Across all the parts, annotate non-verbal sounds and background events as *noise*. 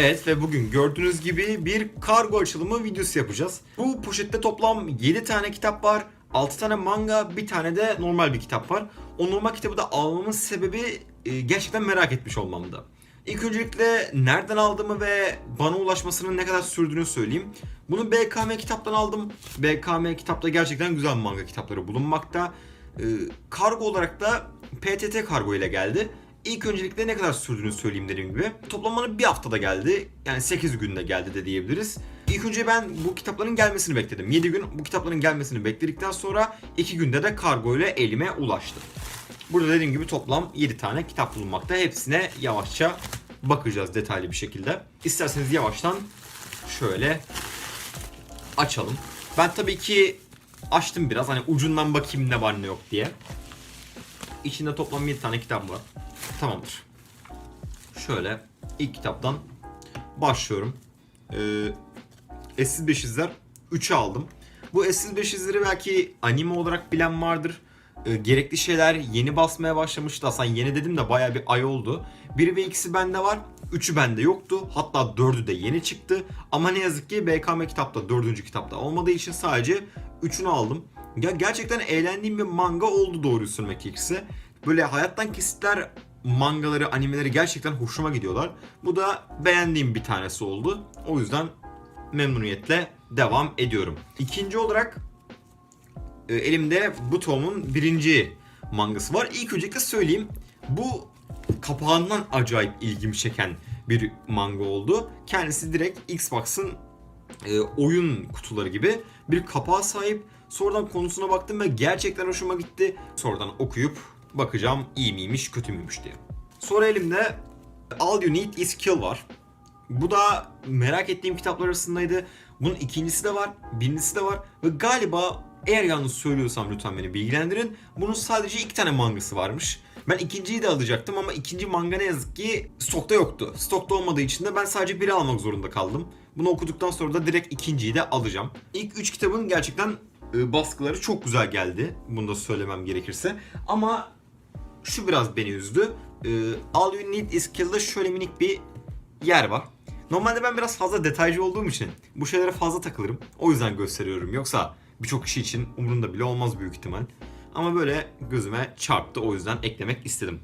Evet ve bugün gördüğünüz gibi bir kargo açılımı videosu yapacağız. Bu poşette toplam 7 tane kitap var. 6 tane manga, bir tane de normal bir kitap var. O normal kitabı da almamın sebebi e, gerçekten merak etmiş olmamdı. İlk öncelikle nereden aldığımı ve bana ulaşmasının ne kadar sürdüğünü söyleyeyim. Bunu BKM kitaptan aldım. BKM kitapta gerçekten güzel manga kitapları bulunmakta. Ee, kargo olarak da PTT kargo ile geldi. İlk öncelikle ne kadar sürdüğünü söyleyeyim dediğim gibi. Toplamını bir haftada geldi. Yani 8 günde geldi de diyebiliriz. İlk önce ben bu kitapların gelmesini bekledim. 7 gün bu kitapların gelmesini bekledikten sonra 2 günde de kargo ile elime ulaştı. Burada dediğim gibi toplam 7 tane kitap bulunmakta. Hepsine yavaşça bakacağız detaylı bir şekilde. İsterseniz yavaştan şöyle açalım. Ben tabii ki açtım biraz hani ucundan bakayım ne var ne yok diye. İçinde toplam 7 tane kitap var. Tamamdır. Şöyle ilk kitaptan başlıyorum. Ee, Eşsiz Beşizler 3'ü aldım. Bu Eşsiz Beşizleri belki anime olarak bilen vardır. Ee, gerekli şeyler yeni basmaya başlamıştı. Aslında yeni dedim de baya bir ay oldu. 1 ve 2'si bende var. 3'ü bende yoktu. Hatta 4'ü de yeni çıktı. Ama ne yazık ki BKM kitapta 4. kitapta olmadığı için sadece 3'ünü aldım. Ya gerçekten eğlendiğim bir manga oldu doğruyu söylemek gerekirse. Böyle hayattan kesitler mangaları, animeleri gerçekten hoşuma gidiyorlar. Bu da beğendiğim bir tanesi oldu. O yüzden memnuniyetle devam ediyorum. İkinci olarak e, elimde bu tomun birinci mangası var. İlk öncelikle söyleyeyim. Bu kapağından acayip ilgimi çeken bir manga oldu. Kendisi direkt Xbox'ın e, oyun kutuları gibi bir kapağa sahip. Sonradan konusuna baktım ve gerçekten hoşuma gitti. Sonradan okuyup bakacağım iyi miymiş kötü müymüş diye. Sonra elimde All You Need Is Kill var. Bu da merak ettiğim kitaplar arasındaydı. Bunun ikincisi de var, birincisi de var ve galiba eğer yanlış söylüyorsam lütfen beni bilgilendirin. Bunun sadece iki tane mangası varmış. Ben ikinciyi de alacaktım ama ikinci manga ne yazık ki stokta yoktu. Stokta olmadığı için de ben sadece biri almak zorunda kaldım. Bunu okuduktan sonra da direkt ikinciyi de alacağım. İlk üç kitabın gerçekten e, baskıları çok güzel geldi. Bunu da söylemem gerekirse. Ama şu biraz beni üzdü. E, All You Need Is Kill'da şöyle minik bir yer var. Normalde ben biraz fazla detaycı olduğum için bu şeylere fazla takılırım. O yüzden gösteriyorum. Yoksa birçok kişi için umurunda bile olmaz büyük ihtimal. Ama böyle gözüme çarptı o yüzden eklemek istedim.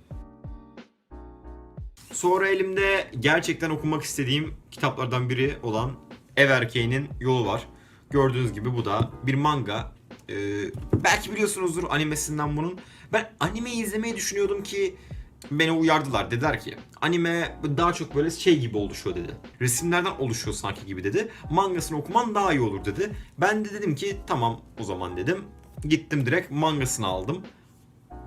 Sonra elimde gerçekten okumak istediğim kitaplardan biri olan Ev Erkeği'nin Yolu var. Gördüğünüz gibi bu da bir manga. Ee, belki biliyorsunuzdur animesinden bunun. Ben animeyi izlemeyi düşünüyordum ki beni uyardılar. Dediler ki anime daha çok böyle şey gibi oluşuyor dedi. Resimlerden oluşuyor sanki gibi dedi. Mangasını okuman daha iyi olur dedi. Ben de dedim ki tamam o zaman dedim. Gittim direkt mangasını aldım.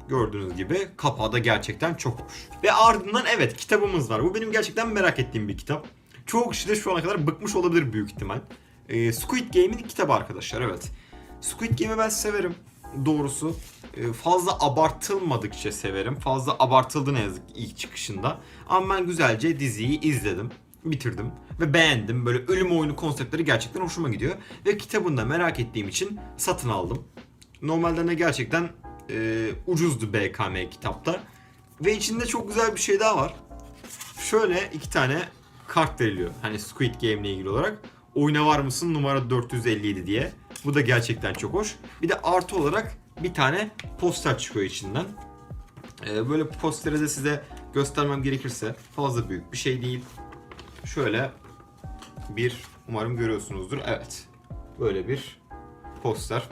Gördüğünüz gibi kapağı da gerçekten çok hoş. Ve ardından evet kitabımız var. Bu benim gerçekten merak ettiğim bir kitap. Çoğu kişi de şu ana kadar bıkmış olabilir büyük ihtimal. Ee, Squid Game'in kitabı arkadaşlar evet. Squid Game'i ben severim doğrusu. Ee, fazla abartılmadıkça severim. Fazla abartıldı ne yazık ilk çıkışında. Ama ben güzelce diziyi izledim. Bitirdim ve beğendim. Böyle ölüm oyunu konseptleri gerçekten hoşuma gidiyor. Ve kitabını da merak ettiğim için satın aldım. Normalde de gerçekten e, ucuzdu BKM kitapta. Ve içinde çok güzel bir şey daha var. Şöyle iki tane kart veriliyor. Hani Squid Game ile ilgili olarak. Oyuna var mısın numara 457 diye. Bu da gerçekten çok hoş. Bir de artı olarak bir tane poster çıkıyor içinden. Ee, böyle posteri de size göstermem gerekirse fazla büyük bir şey değil. Şöyle bir umarım görüyorsunuzdur. Evet. Böyle bir poster.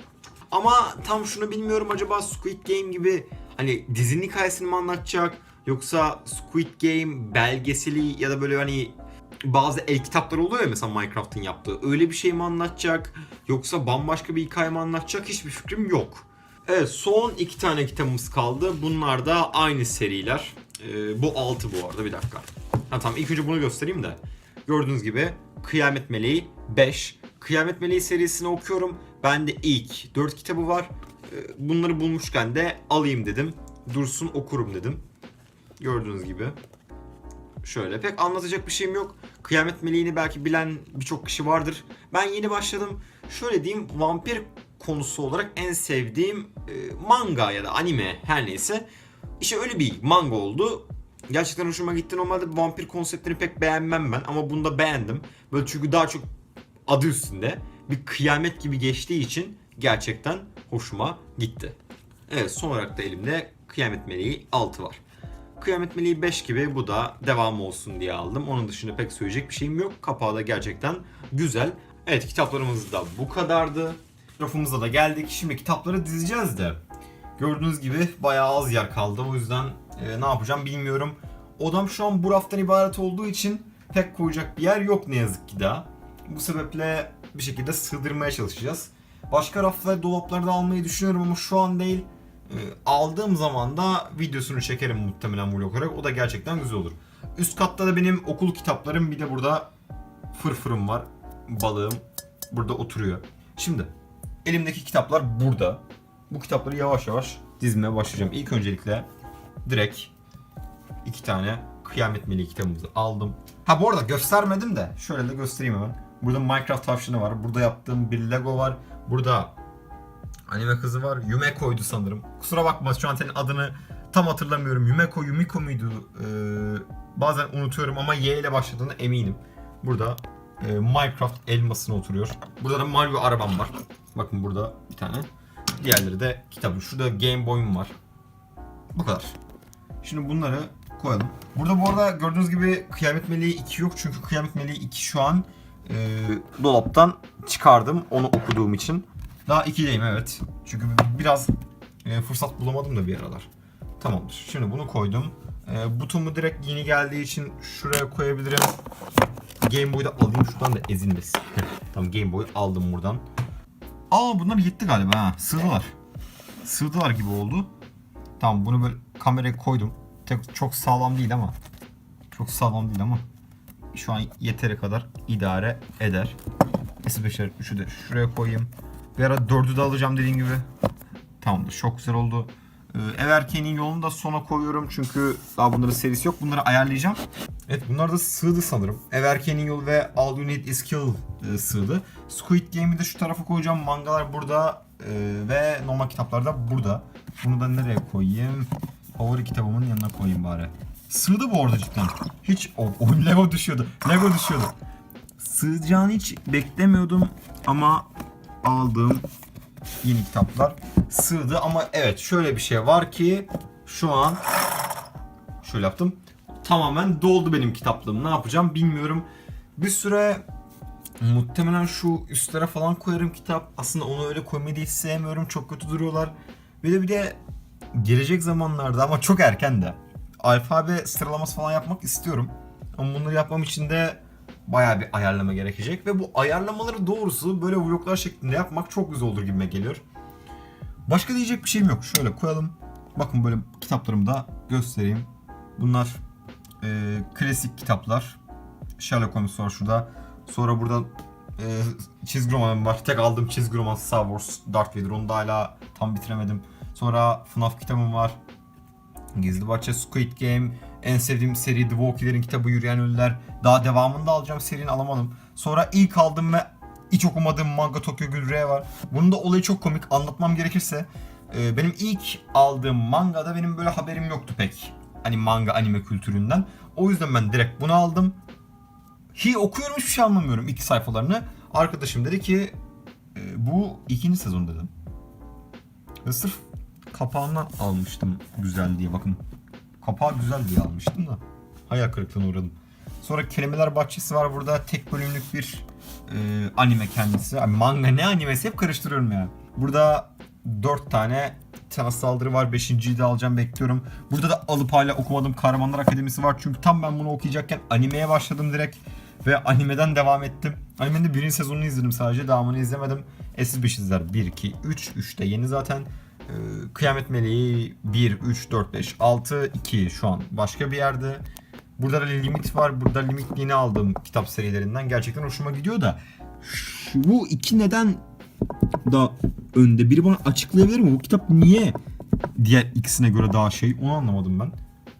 Ama tam şunu bilmiyorum acaba Squid Game gibi hani dizinin hikayesini mi anlatacak yoksa Squid Game belgeseli ya da böyle hani bazı el kitapları oluyor ya mesela Minecraft'ın yaptığı. Öyle bir şey mi anlatacak yoksa bambaşka bir hikaye mi anlatacak hiçbir fikrim yok. Evet son iki tane kitabımız kaldı. Bunlar da aynı seriler. Ee, bu 6 bu arada bir dakika. Ha tamam ilk önce bunu göstereyim de. Gördüğünüz gibi Kıyamet Meleği 5. Kıyamet Meleği serisini okuyorum. Bende ilk 4 kitabı var. Ee, Bunları bulmuşken de alayım dedim. Dursun okurum dedim. Gördüğünüz gibi. Şöyle pek anlatacak bir şeyim yok. Kıyamet Meleği'ni belki bilen birçok kişi vardır. Ben yeni başladım. Şöyle diyeyim vampir konusu olarak en sevdiğim e, manga ya da anime her neyse. İşte öyle bir manga oldu. Gerçekten hoşuma gitti. Normalde vampir konseptini pek beğenmem ben ama bunda beğendim. Böyle çünkü daha çok adı üstünde bir kıyamet gibi geçtiği için gerçekten hoşuma gitti. Evet son olarak da elimde Kıyamet Meleği 6 var. Kıyamet Meleği 5 gibi bu da devam olsun diye aldım. Onun dışında pek söyleyecek bir şeyim yok. Kapağı da gerçekten güzel. Evet kitaplarımız da bu kadardı. Rafımıza da geldik. Şimdi kitapları dizeceğiz de. Gördüğünüz gibi bayağı az yer kaldı. O yüzden e, ne yapacağım bilmiyorum. Odam şu an bu raftan ibaret olduğu için pek koyacak bir yer yok ne yazık ki daha. Bu sebeple bir şekilde sığdırmaya çalışacağız. Başka raflar, dolaplarda almayı düşünüyorum ama şu an değil. E, aldığım zaman da videosunu çekerim muhtemelen vlog olarak. O da gerçekten güzel olur. Üst katta da benim okul kitaplarım bir de burada fırfırım var. Balığım burada oturuyor. Şimdi elimdeki kitaplar burada. Bu kitapları yavaş yavaş dizmeye başlayacağım. İlk öncelikle direkt iki tane Kıyamet Meleği kitabımızı aldım. Ha bu arada göstermedim de şöyle de göstereyim hemen. Burada Minecraft tavşanı var. Burada yaptığım bir Lego var. Burada anime kızı var. Yumeko'ydu sanırım. Kusura bakma şu an senin adını tam hatırlamıyorum. Yumeko, Yumiko muydu? Ee, bazen unutuyorum ama Y ile başladığına eminim. Burada e, Minecraft elmasına oturuyor. Burada da Mario arabam var. Bakın burada bir tane. Diğerleri de kitabım. Şurada Game Boy'um var. Bu kadar. Şimdi bunları koyalım. Burada bu arada gördüğünüz gibi Kıyamet Meleği 2 yok. Çünkü Kıyamet Meleği 2 şu an e, dolaptan çıkardım onu okuduğum için. Daha 2'deyim evet. Çünkü biraz e, fırsat bulamadım da bir aralar. Tamamdır. Şimdi bunu koydum. E, butonumu direkt yeni geldiği için şuraya koyabilirim. Game Boy'u da alayım şuradan da ezilmesin. *laughs* tamam Game Boy'u aldım buradan. Aa bunlar yetti galiba ha. Sığdılar. Sığdılar gibi oldu. Tamam bunu böyle kameraya koydum. Tek, çok sağlam değil ama. Çok sağlam değil ama. Şu an yeteri kadar idare eder. S5'ler 3'ü de şuraya koyayım. Bir ara 4'ü de alacağım dediğim gibi. Tamamdır çok güzel oldu. Ee, ev erkeğinin yolunu da sona koyuyorum çünkü daha bunların serisi yok. Bunları ayarlayacağım. Evet bunlar da sığdı sanırım. Ev erkeğinin yolu ve All You Need Is Kill e, sığdı. Squid Game'i de şu tarafa koyacağım. Mangalar burada e, ve normal kitaplar da burada. Bunu da nereye koyayım? Favori kitabımın yanına koyayım bari. Sığdı bu arada cidden. Hiç o, o Lego düşüyordu. Lego düşüyordu. Sığacağını hiç beklemiyordum ama aldığım yeni kitaplar sığdı ama evet şöyle bir şey var ki şu an şöyle yaptım. Tamamen doldu benim kitaplığım. Ne yapacağım bilmiyorum. Bir süre muhtemelen şu üstlere falan koyarım kitap. Aslında onu öyle koymayı hiç sevmiyorum. Çok kötü duruyorlar. Bir de bir de gelecek zamanlarda ama çok erken de alfabe sıralaması falan yapmak istiyorum. Ama bunları yapmam için de bayağı bir ayarlama gerekecek ve bu ayarlamaları doğrusu böyle vloglar şeklinde yapmak çok güzel olur gibime geliyor. Başka diyecek bir şeyim yok. Şöyle koyalım. Bakın böyle kitaplarımı da göstereyim. Bunlar e, klasik kitaplar. Sherlock Holmes var şurada. Sonra burada e, çizgi romanım var. Tek aldığım çizgi roman Star Wars Darth Vader. Onu da hala tam bitiremedim. Sonra FNAF kitabım var. Gizli Bahçe, Squid Game, en sevdiğim seri The Walkie'lerin kitabı Yürüyen Ölüler. Daha devamını da alacağım serinin alamadım. Sonra ilk aldığım ve hiç okumadığım manga Tokyo Ghoul Re var. Bunun da olayı çok komik. Anlatmam gerekirse e, benim ilk aldığım mangada benim böyle haberim yoktu pek. Hani manga anime kültüründen. O yüzden ben direkt bunu aldım. Hi okuyorum hiçbir şey anlamıyorum iki sayfalarını. Arkadaşım dedi ki e, bu ikinci sezon dedim. Ve sırf kapağından almıştım güzel diye bakın. Kapağı güzel diye almıştım da. Hayal kırıklığına uğradım. Sonra Kelimeler Bahçesi var burada. Tek bölümlük bir e, anime kendisi. Ay, manga ne animesi hep karıştırıyorum ya. Burada 4 tane temas saldırı var. 5.yi de alacağım bekliyorum. Burada da alıp hala okumadığım Kahramanlar Akademisi var. Çünkü tam ben bunu okuyacakken animeye başladım direkt. Ve animeden devam ettim. Animenin de birinci sezonunu izledim sadece. Devamını izlemedim. Esis 5 izler. 1, 2, 3. 3 de yeni zaten. Ee, Kıyamet Meleği 1, 3, 4, 5, 6, 2 şu an başka bir yerde. Burada da limit var. Burada limit yeni aldığım kitap serilerinden. Gerçekten hoşuma gidiyor da. Şu, bu iki neden da önde. Biri bana açıklayabilir mi? Bu kitap niye diğer ikisine göre daha şey? Onu anlamadım ben.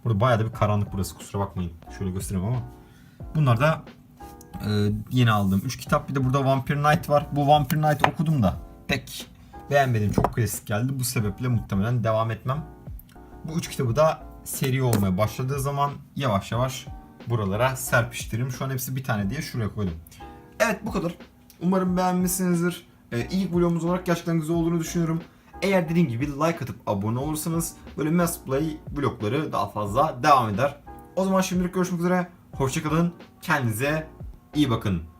Burada bayağı da bir karanlık burası. Kusura bakmayın. Şöyle göstereyim ama. Bunlar da e, yeni aldığım 3 kitap. Bir de burada Vampire Knight var. Bu Vampire Knight okudum da pek beğenmedim. Çok klasik geldi. Bu sebeple muhtemelen devam etmem. Bu üç kitabı da seri olmaya başladığı zaman yavaş yavaş buralara serpiştiririm. Şu an hepsi bir tane diye şuraya koydum. Evet bu kadar. Umarım beğenmişsinizdir. Ee, ilk vlogumuz olarak gerçekten güzel olduğunu düşünüyorum. Eğer dediğim gibi like atıp abone olursanız böyle Mass Play vlogları daha fazla devam eder. O zaman şimdilik görüşmek üzere. Hoşçakalın. Kendinize iyi bakın.